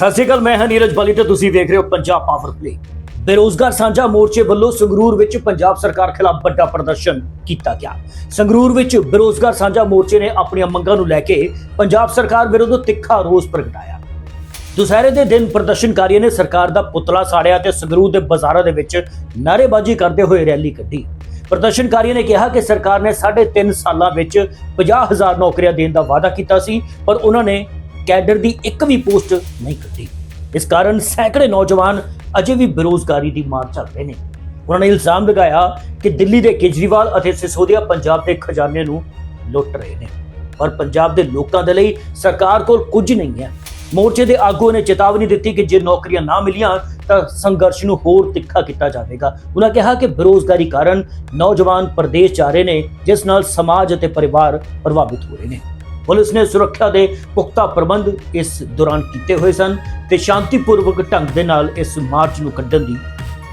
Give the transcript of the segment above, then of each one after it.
ਸਤਿ ਸ਼੍ਰੀ ਅਕਾਲ, ਮੈਂ ਹਾਂ ਨੀਰਜ ਬਲੀ ਤੇ ਤੁਸੀਂ ਵੇਖ ਰਹੇ ਹੋ ਪੰਜਾਬ ਪਾਵਰ ਪਲੇ ਬੇਰੋਜ਼ਗਾਰ ਸਾਂਝਾ ਮੋਰਚੇ ਵੱਲੋਂ ਸੰਗਰੂਰ ਵਿੱਚ ਪੰਜਾਬ ਸਰਕਾਰ ਖਿਲਾਫ ਵੱਡਾ ਪ੍ਰਦਰਸ਼ਨ ਕੀਤਾ ਗਿਆ। ਸੰਗਰੂਰ ਵਿੱਚ ਬੇਰੋਜ਼ਗਾਰ ਸਾਂਝਾ ਮੋਰਚੇ ਨੇ ਆਪਣੀਆਂ ਮੰਗਾਂ ਨੂੰ ਲੈ ਕੇ ਪੰਜਾਬ ਸਰਕਾਰ ਵਿਰੁੱਧ ਤਿੱਖਾ ਰੋਸ ਪ੍ਰਗਟਾਇਆ। ਦੁਸਹਿਰੇ ਦੇ ਦਿਨ ਪ੍ਰਦਰਸ਼ਨਕਾਰੀਆਂ ਨੇ ਸਰਕਾਰ ਦਾ ਪੁਤਲਾ ਸਾੜਿਆ ਤੇ ਸੰਗਰੂਰ ਦੇ ਬਾਜ਼ਾਰਾਂ ਦੇ ਵਿੱਚ ਨਾਅਰੇਬਾਜ਼ੀ ਕਰਦੇ ਹੋਏ ਰੈਲੀ ਕੱਢੀ। ਪ੍ਰਦਰਸ਼ਨਕਾਰੀਆਂ ਨੇ ਕਿਹਾ ਕਿ ਸਰਕਾਰ ਨੇ 3.5 ਸਾਲਾਂ ਵਿੱਚ 50000 ਨੌਕਰੀਆਂ ਦੇਣ ਦਾ ਵਾਅਦਾ ਕੀਤਾ ਸੀ, ਪਰ ਉਹਨਾਂ ਨੇ ਕੈਡਰ ਦੀ ਇੱਕ ਵੀ ਪੋਸਟ ਨਹੀਂ ਕੱਢੀ। ਇਸ ਕਾਰਨ ਸੈਂਕੜੇ ਨੌਜਵਾਨ ਅਜੇ ਵੀ ਬੇਰੋਜ਼ਗਾਰੀ ਦੀ ਮਾਰ ਚੱਲ ਰਹੇ ਨੇ। ਉਹਨਾਂ ਨੇ ਇਲਜ਼ਾਮ ਲਗਾਇਆ ਕਿ ਦਿੱਲੀ ਦੇ ਕੇਜਰੀਵਾਲ ਅਤੇ ਸਿਸੋਦੀਆ ਪੰਜਾਬ ਦੇ ਖਜ਼ਾਨੇ ਨੂੰ ਲੁੱਟ ਰਹੇ ਨੇ। ਪਰ ਪੰਜਾਬ ਦੇ ਲੋਕਾਂ ਦੇ ਲਈ ਸਰਕਾਰ ਕੋਲ ਕੁਝ ਨਹੀਂ ਹੈ। ਮੋਰਚੇ ਦੇ ਆਗੂਆਂ ਨੇ ਚੇਤਾਵਨੀ ਦਿੱਤੀ ਕਿ ਜੇ ਨੌਕਰੀਆਂ ਨਾ ਮਿਲੀਆਂ ਤਾਂ ਸੰਘਰਸ਼ ਨੂੰ ਹੋਰ ਤਿੱਖਾ ਕੀਤਾ ਜਾਵੇਗਾ। ਉਹਨਾਂ ਕਿਹਾ ਕਿ ਬੇਰੋਜ਼ਗਾਰੀ ਕਾਰਨ ਨੌਜਵਾਨ ਪ੍ਰਦੇਸ਼ ਜਾ ਰਹੇ ਨੇ, ਜਿਸ ਨਾਲ ਸਮਾਜ ਅਤੇ ਪਰਿਵਾਰ ਪ੍ਰਭਾਵਿਤ ਹੋ ਰਹੇ ਨੇ। ਪੁਲਿਸ ਨੇ ਸੁਰੱਖਿਆ ਦੇ ਪੁਖਤਾ ਪ੍ਰਬੰਧ ਇਸ ਦੌਰਾਨ ਕੀਤੇ ਹੋਏ ਸਨ ਤੇ ਸ਼ਾਂਤੀਪੂਰਵਕ ਢੰਗ ਦੇ ਨਾਲ ਇਸ ਮਾਰਚ ਨੂੰ ਕੱਢਣ ਦੀ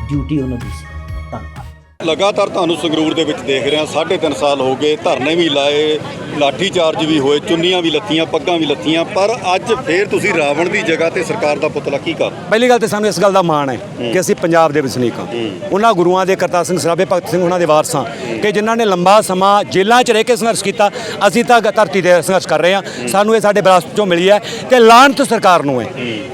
ਡਿਊਟੀ ਉਹਨਾਂ ਦੀ ਸੀ। ਧੰਨਵਾਦ। ਲਗਾਤਾਰ ਤੁਹਾਨੂੰ ਸੰਗਰੂਰ ਦੇ ਵਿੱਚ ਦੇਖ ਰਹੇ ਹਾਂ ਸਾਢੇ ਤਿੰਨ ਸਾਲ ਹੋ ਗਏ, ਧਰਨੇ ਵੀ ਲਾਏ ਲਾਠੀ ਚਾਰਜ ਵੀ ਹੋਏ ਚੁੰਨੀਆਂ ਵੀ ਲੱਤੀਆਂ ਪੱਗਾਂ ਵੀ ਲੱਤੀਆਂ ਪਰ ਅੱਜ ਫੇਰ ਤੁਸੀਂ ਰਾਵਣ ਦੀ ਜਗ੍ਹਾ ਤੇ ਸਰਕਾਰ ਦਾ ਪੁਤਲਾ ਕੀ ਕਰ ਪਹਿਲੀ ਗੱਲ ਤੇ ਸਾਨੂੰ ਇਸ ਗੱਲ ਦਾ ਮਾਣ ਹੈ ਕਿ ਅਸੀਂ ਪੰਜਾਬ ਦੇ ਵਸਨੀਕ ਹਾਂ। ਉਹਨਾਂ ਗੁਰੂਆਂ ਦੇ ਕਰਤਾਰ ਸਿੰਘ ਸਰਾਭੇ ਭਗਤ ਸਿੰਘ ਉਹਨਾਂ ਦੇ ਵਾਰਸਾਂ ਕਿ ਜਿਨ੍ਹਾਂ ਨੇ ਲੰਬਾ ਸਮਾਂ ਜੇਲ੍ਹਾਂ 'ਚ ਰਹਿ ਕੇ ਸੰਘਰਸ਼ ਕੀਤਾ ਅਸੀਂ ਤਾਂ ਧਰਤੀ ਤੇ ਸੰਘਰਸ਼ ਕਰ ਰਹੇ ਹਾਂ। ਸਾਨੂੰ ਇਹ ਸਾਡੇ ਵਿਰਾਸਤ 'ਚੋਂ ਮਿਲੀ ਹੈ ਕਿ ਲਾਹਨਤ ਸਰਕਾਰ ਨੂੰ ਹੈ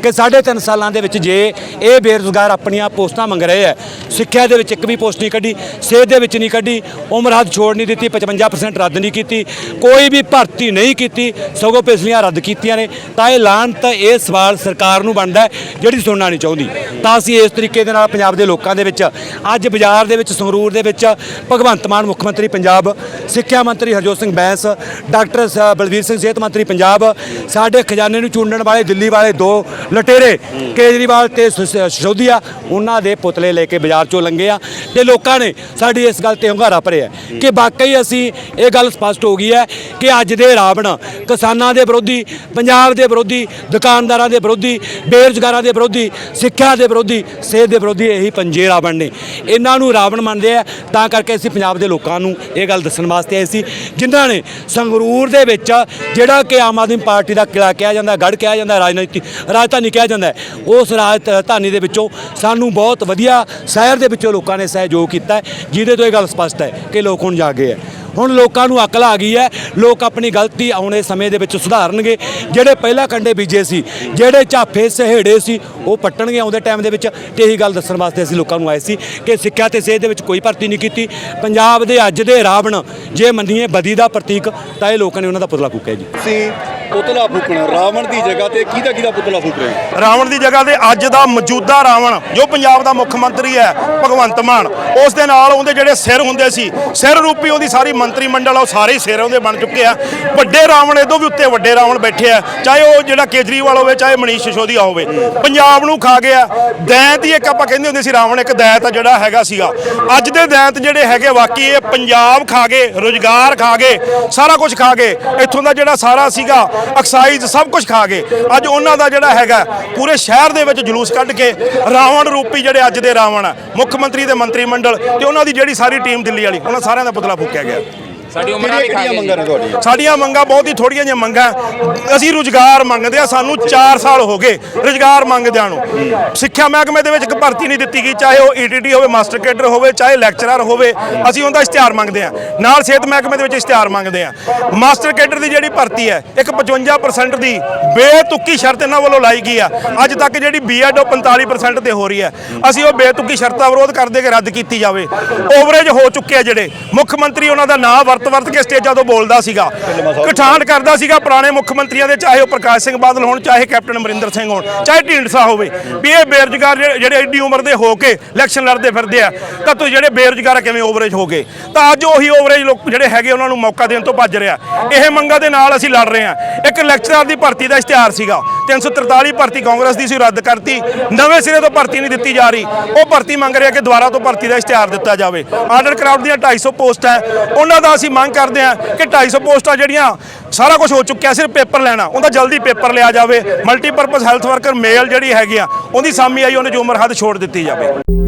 ਕਿ ਸਾਢੇ ਤਿੰਨ ਸਾਲਾਂ ਦੇ ਵਿੱਚ ਜੇ ਇਹ ਬੇਰੁਜ਼ਗਾਰ ਆਪਣੀਆਂ ਪੋਸਟਾਂ ਮੰਗ ਰਹੇ ਹੈ ਸਿੱਖਿਆ ਦੇ ਵਿੱਚ ਇੱਕ ਵੀ ਪੋਸਟ ਨਹੀਂ ਕੱਢੀ ਸਿਹਤ ਦੇ ਵਿੱਚ ਨਹੀਂ ਕੱਢੀ ਉਮਰ ਹੱਦ ਛੋੜ ਨਹੀਂ ਦਿੱਤੀ 55% ਰੱਦ ਨਹੀਂ ਕੀਤੀ ਕੋਈ ਕੋਈ ਵੀ ਭਰਤੀ ਨਹੀਂ ਕੀਤੀ, ਸਗੋਂ ਪਿਛਲੀਆਂ ਰੱਦ ਕੀਤੀਆਂ ਨੇ, ਤਾਂ ਇਹ ਲਾਹਨਤ ਇਹ ਸਵਾਲ ਸਰਕਾਰ ਨੂੰ ਬਣਦਾ ਜਿਹੜੀ ਸੁਣਨਾ ਨਹੀਂ ਚਾਹੁੰਦੀ। ਤਾਂ ਅਸੀਂ ਇਸ ਤਰੀਕੇ ਦੇ ਨਾਲ ਪੰਜਾਬ ਦੇ ਲੋਕਾਂ ਦੇ ਵਿੱਚ, ਅੱਜ ਬਾਜ਼ਾਰ ਦੇ ਵਿੱਚ, ਸੰਗਰੂਰ ਦੇ ਵਿੱਚ, ਭਗਵੰਤ ਮਾਨ ਮੁੱਖ ਮੰਤਰੀ ਪੰਜਾਬ, ਸਿੱਖਿਆ ਮੰਤਰੀ ਹਰਜੋਤ ਸਿੰਘ ਬੈਂਸ, ਡਾਕਟਰ ਸ- ਬਲਵੀਰ ਸਿੰਘ ਸਿਹਤ ਮੰਤਰੀ ਪੰਜਾਬ, ਸਾਡੇ ਖਜ਼ਾਨੇ ਨੂੰ ਚੂੰਡਣ ਵਾਲੇ ਦਿੱਲੀ ਵਾਲੇ ਦੋ ਲਟੇਰੇ, ਕੇਜਰੀਵਾਲ ਤੇ ਸ- ਸ- ਉਹਨਾਂ ਦੇ ਪੁਤਲੇ ਲੈ ਕੇ ਬਾਜ਼ਾਰ ਚੋਂ ਲੰਘੇ ਆ। ਤੇ ਲੋਕਾਂ ਨੇ ਸਾਡੀ ਇਸ ਗੱਲ ਤੇ ਹੰਗਾਰਾ ਭਰਿਆ ਕਿ ਵਾਕਈ ਅਸੀਂ ਇਹ ਗੱਲ ਸਪਸ਼ਟ ਹੋ ਗਈ ਹੈ ਕਿ ਅੱਜ ਦੇ ਰਾਵਣ ਕਿਸਾਨਾਂ ਦੇ ਵਿਰੋਧੀ ਪੰਜਾਬ ਦੇ ਵਿਰੋਧੀ ਦੁਕਾਨਦਾਰਾਂ ਦੇ ਵਿਰੋਧੀ ਬੇਰੁਜ਼ਗਾਰਾਂ ਦੇ ਵਿਰੋਧੀ ਸਿੱਖਿਆ ਦੇ ਵਿਰੋਧੀ ਸਿਹਤ ਦੇ ਵਿਰੋਧੀ ਇਹੀ ਪੰਜੇ ਰਾਵਣ ਨੇ। ਇਹਨਾਂ ਨੂੰ ਰਾਵਣ ਮੰਨਦੇ ਆ ਤਾਂ ਕਰਕੇ ਅਸੀਂ ਪੰਜਾਬ ਦੇ ਲੋਕਾਂ ਨੂੰ ਇਹ ਗੱਲ ਦੱਸਣ ਵਾਸਤੇ ਆਏ ਸੀ। ਜਿਨ੍ਹਾਂ ਨੇ ਸੰਗਰੂਰ ਦੇ ਵਿੱਚ ਜਿਹੜਾ ਕਿ ਆਮ ਆਦਮੀ ਪਾਰਟੀ ਦਾ ਕਿਲਾ ਕਿਹਾ ਜਾਂਦਾ ਗੜ ਕਿਹਾ ਜਾਂਦਾ ਰਾਜਨੀਤੀ ਰਾਜਧਾਨੀ ਕਿਹਾ ਜਾਂਦਾ ਹੈ, ਉਸ ਰਾਜਧਾਨੀ ਦੇ ਵਿੱਚੋਂ ਸਾਨੂੰ ਬਹੁਤ ਵਧੀਆ ਸ਼ਹਿਰ ਦੇ ਵਿੱਚੋਂ ਲੋਕਾਂ ਨੇ ਸਹਿਯੋਗ ਕੀਤਾ ਜਿਹਦੇ ਤੋਂ ਇਹ ਗੱਲ ਸਪਸ਼ਟ ਹੈ ਕਿ ਲੋਕ ਹੁਣ ਜਾਗੇ ਹੈ। ਹੁਣ ਲੋਕਾਂ ਨੂੰ ਅਕਲ ਆ ਗਈ ਹੈ ਲੋਕ ਆਪਣੀ ਗਲਤੀ ਆਉਣੇ ਸਮੇਂ ਦੇ ਵਿੱਚ ਸੁਧਾਰਨਗੇ। ਜਿਹੜੇ ਪਹਿਲਾਂ ਕੰਡੇ ਬੀਜੇ ਸੀ ਜਿਹੜੇ ਝਾਫੇ ਸਹੇੜੇ ਸੀ ਉਹ ਪੱਟਣਗੇ ਆਉਂਦੇ ਟਾਈਮ ਦੇ ਵਿੱਚ। ਤੇ ਇਹੀ ਗੱਲ ਦੱਸਣ ਵਾਸਤੇ ਅਸੀਂ ਲੋਕਾਂ ਨੂੰ ਆਏ ਸੀ ਕਿ ਸਿੱਖਿਆ ਤੇ ਸਿਹਤ ਦੇ ਵਿੱਚ ਕੋਈ ਭਰਤੀ ਨਹੀਂ ਕੀਤੀ। ਪੰਜਾਬ ਦੇ ਅੱਜ ਦੇ ਰਾਵਣ ਜੇ ਮੰਨੀਏ ਬਦੀ ਦਾ ਪ੍ਰਤੀਕ ਤਾਂ ਇਹ ਲੋਕਾਂ ਨੇ ਉਹਨਾਂ ਦਾ ਪੁਤਲਾ ਫੂਕਿਆ ਜੀ। ਤੁਸੀਂ ਪੁਤਲਾ ਫੂਕਣਾ ਰਾਵਣ ਦੀ ਜਗ੍ਹਾ ਤੇ ਕਿਹਦਾ ਕਿਹਦਾ ਪੁਤਲਾ ਫੂਕ ਰਹੇ ਹੋ? ਰਾਵਣ ਦੀ ਜਗ੍ਹਾ ਤੇ ਅੱਜ ਦਾ ਮੌਜੂਦਾ ਰਾਵਣ ਜੋ ਪੰਜਾਬ ਦਾ ਮੁੱਖ ਮੰਤਰੀ ਹੈ ਭਗਵੰਤ ਮਾਨ ਉਸ ਦੇ ਨਾਲ ਉਹਦੇ ਜਿਹੜੇ ਸਿਰ ਹੁੰਦੇ ਸੀ ਸਿਰ ਰੂਪੀ ਉਹਦੀ ਸਾਰੀ ਮੰਤਰੀ ਮੰਡਲ ਆ ਉਹ ਸਾਰੇ ਸਿਰ ਉਹਦੇ ਬਣ ਚੁੱਕੇ ਆ। ਵੱਡੇ ਰਾਵਣ ਇਹਦੋਂ ਵੀ ਉੱਤੇ ਵੱਡੇ ਰਾਵਣ ਬੈਠੇ ਆ। ਚਾਹੇ ਉਹ ਜਿਹੜਾ ਕੇਜਰੀਵਾਲ ਹੋਵੇ, ਚਾਹੇ ਮਨੀਸ਼ ਸਿਸੋਦੀਆ ਹੋਵੇ। ਪੰਜਾਬ ਨੂੰ ਖਾ ਗਿਆ। ਦੈਂਤ ਹੀ ਇੱਕ ਆਪਾਂ ਕਹਿੰਦੇ ਹੁੰਦੇ ਸੀ, ਰਾਵਣ ਇੱਕ ਦੈਂਤ ਜਿਹੜਾ ਹੈਗਾ ਸੀਗਾ। ਅੱਜ ਦੇ ਦੈਂਤ ਜਿਹੜੇ ਹੈਗੇ, ਵਾਕਈ ਇਹ ਪੰਜਾਬ ਖਾ ਗਏ, ਰੋਜ਼ਗਾਰ ਖਾ ਗਏ, ਸਾਰਾ ਕੁਝ ਖਾ ਗਏ। ਇੱਥੋਂ ਦਾ ਜਿਹੜਾ ਸਾਰਾ ਸੀਗਾ ਐਕਸਾਈਜ਼ ਸਭ ਕੁਝ ਖਾ ਗਏ। ਅੱਜ ਉਹਨਾਂ ਦਾ ਜਿਹੜਾ ਹੈਗਾ, ਪੂਰੇ ਸ਼ਹਿਰ ਦੇ ਵਿੱਚ ਜਲੂਸ ਕੱਢ ਕੇ ਰਾਵਣ ਰੂਪੀ ਜਿਹੜੇ ਅੱਜ ਦੇ ਰਾਵਣ ਆ, ਮੁੱਖ ਮੰਤਰੀ ਤੇ ਮੰਤਰੀ ਮੰਡਲ ਤੇ ਉਹਨਾਂ ਦੀ ਜਿਹੜੀ ਸਾਰੀ ਟੀਮ ਦਿੱਲੀ ਵਾਲੀ, ਉਹਨਾਂ ਸਾਰਿਆਂ ਦਾ ਪੁਤਲਾ ਫੂਕਿਆ ਗਿਆ। ਸਾਡੀ ਉਮਰਾਂ ਕਿਹੜੀਆਂ ਵੀ ਖਾ ਕਿਹੜੀਆਂ ਗਏ ਮੰਗਾਂ ਨੇ ਤੁਹਾਡੀਆਂ? ਸਾਡੀਆਂ ਮੰਗਾਂ ਬਹੁਤ ਹੀ ਥੋੜੀਆਂ ਜਿਹੀਆਂ ਮੰਗਾਂ ਅਸੀਂ ਰੁਜ਼ਗਾਰ ਮੰਗਦੇ ਆ ਸਾਨੂੰ 4 ਸਾਲ ਹੋ ਗਏ ਰੁਜ਼ਗਾਰ ਮੰਗਦਿਆਂ ਨੂੰ। ਸਿੱਖਿਆ ਮਹਿਕਮੇ ਦੇ ਵਿੱਚ ਇੱਕ ਭਰਤੀ ਨਹੀਂ ਦਿੱਤੀ ਗਈ ਚਾਹੇ ਉਹ ਈਟੀਟੀ ਹੋਵੇ ਮਾਸਟਰ ਕੇਡਰ ਹੋਵੇ ਚਾਹੇ ਲੈਕਚਰਰ ਹੋਵੇ ਅਸੀਂ ਉਹਦਾ ਇਸ਼ਤਿਹਾਰ ਮੰਗਦੇ ਆ ਨਾਲ ਸਿਹਤ ਮਹਿਕਮੇ ਦੇ ਵਿੱਚ ਇਸ਼ਤਿਹਾਰ ਮੰਗਦੇ ਆ ਮਾਸਟਰ ਕੇਡਰ ਦੀ ਜਿਹੜੀ ਭਰਤੀ ਹੈ ਇੱਕ 55% ਦੀ ਬੇਤੁਕੀ ਸ਼ਰਤ ਇਹਨਾਂ ਵੱਲੋਂ ਲਾਈ ਗਈ ਆ। ਅੱਜ ਤੱਕ ਜਿਹੜੀ ਬੀਐਡ ਉਹ 45% ਤੇ ਹੋ ਰਹੀ ਹੈ। ਅਸੀਂ ਉਹ ਬੇਤੁਕੀ ਸ਼ਰਤਾਂ ਵਿਰੋਧ ਕਰਦੇ ਕਿ ਰੱਦ ਕੀਤੀ ਜਾਵੇ। ਓਵਰੇਜ ਹੋ ਚੁੱਕੇ ਆ ਜਿਹੜੇ। ਮੁੱਖ ਮੰਤਰੀ ਉਹਨਾਂ ਦਾ ਨਾਂ ਵਰਤ ਵਰਤ ਕੇ ਸਟੇਜਾਂ ਤੋਂ ਬੋਲਦਾ ਸੀਗਾ। ਕਠਾਂਡ ਕਰਦਾ ਸੀਗਾ ਪੁਰਾਣੇ ਮੁੱਖ ਮੰਤਰੀਆਂ ਦੇ, ਚਾਹੇ ਉਹ ਪ੍ਰਕਾਸ਼ ਸਿੰਘ ਬਾਦਲ ਹੋਣ, ਚਾਹੇ ਕੈਪਟਨ ਅਮਰਿੰਦਰ ਸਿੰਘ ਹੋਣ, ਚਾਹੇ ਢੀਂਡਸਾ ਹੋਵੇ। ਵੀ ਇਹ ਬੇਰੁਜ਼ਗਾਰ ਜਿਹੜੇ- ਜਿਹੜੇ ਐਡੀ ਉਮਰ ਦੇ ਹੋ ਕੇ ਇਲੈਕਸ਼ਨ ਲੜਦੇ ਫਿਰਦੇ ਆ, ਤਾਂ ਤੁਸੀਂ ਜਿਹੜੇ ਬੇਰੁਜ਼ਗਾਰ ਕਿਵੇਂ ਓਵਰੇਜ ਹੋ ਗਏ? ਤਾਂ ਅੱਜ ਉਹੀ ਓਵਰੇਜ ਲੋਕ ਜਿਹੜੇ ਹੈਗੇ ਉਹਨਾਂ ਨੂੰ ਮੌਕਾ ਦੇਣ ਤੋਂ ਭੱਜ ਰਿਹਾ ਇਹ ਮੰਗਾਂ ਦੇ ਨਾਲ ਅਸੀਂ ਲੜ ਰਹੇ ਹਾਂ ਇੱਕ ਲੈਕਚਰਰ ਦੀ ਭਰਤੀ ਦਾ ਇਸ਼ਤਿਹਾਰ ਸੀਗਾ। 343 ਭਰਤੀ ਕਾਂਗਰਸ ਦੀ ਸੀ ਰੱਦ ਕਰਤੀ। ਨਵੇਂ ਸਿਰੇ ਤੋਂ ਭਰਤੀ ਨਹੀਂ ਦਿੱਤੀ ਜਾ ਰਹੀ। ਉਹ ਭਰਤੀ ਮੰਗ ਰਿਹਾ ਕਿ ਦੁਬਾਰਾ ਤੋਂ ਭਰਤੀ ਦਾ ਇਸ਼ਤਿਹਾਰ ਦਿੱਤਾ ਜਾਵੇ। ਆਰਡਰ ਕਰਾਊਡ ਦੀਆਂ 250 ਪੋਸਟ ਹੈ। ਉਹਨਾਂ ਦਾ ਅਸੀਂ ਮੰਗ ਕਰਦੇ ਹਾਂ ਕਿ 250 ਪੋਸਟਾਂ ਜਿਹੜੀਆਂ ਸਾਰਾ ਕੁਝ ਹੋ ਚੁੱਕਿਆ, ਸਿਰਫ ਪੇਪਰ ਲੈਣਾ, ਉਹਦਾ ਜਲਦੀ ਪੇਪਰ ਲਿਆ ਜਾਵੇ। ਮਲਟੀਪਰਪਸ ਹੈਲਥ ਵਰਕਰ ਮੇਲ ਜਿਹੜੀ ਹੈਗੀ ਆ, ਉਹਦੀ ਸਾਮੀ ਆਈ, ਉਹਨੇ ਜੋ ਉਮਰ ਹੱਦ ਛੋੜ ਦਿੱਤੀ ਜਾਵੇ।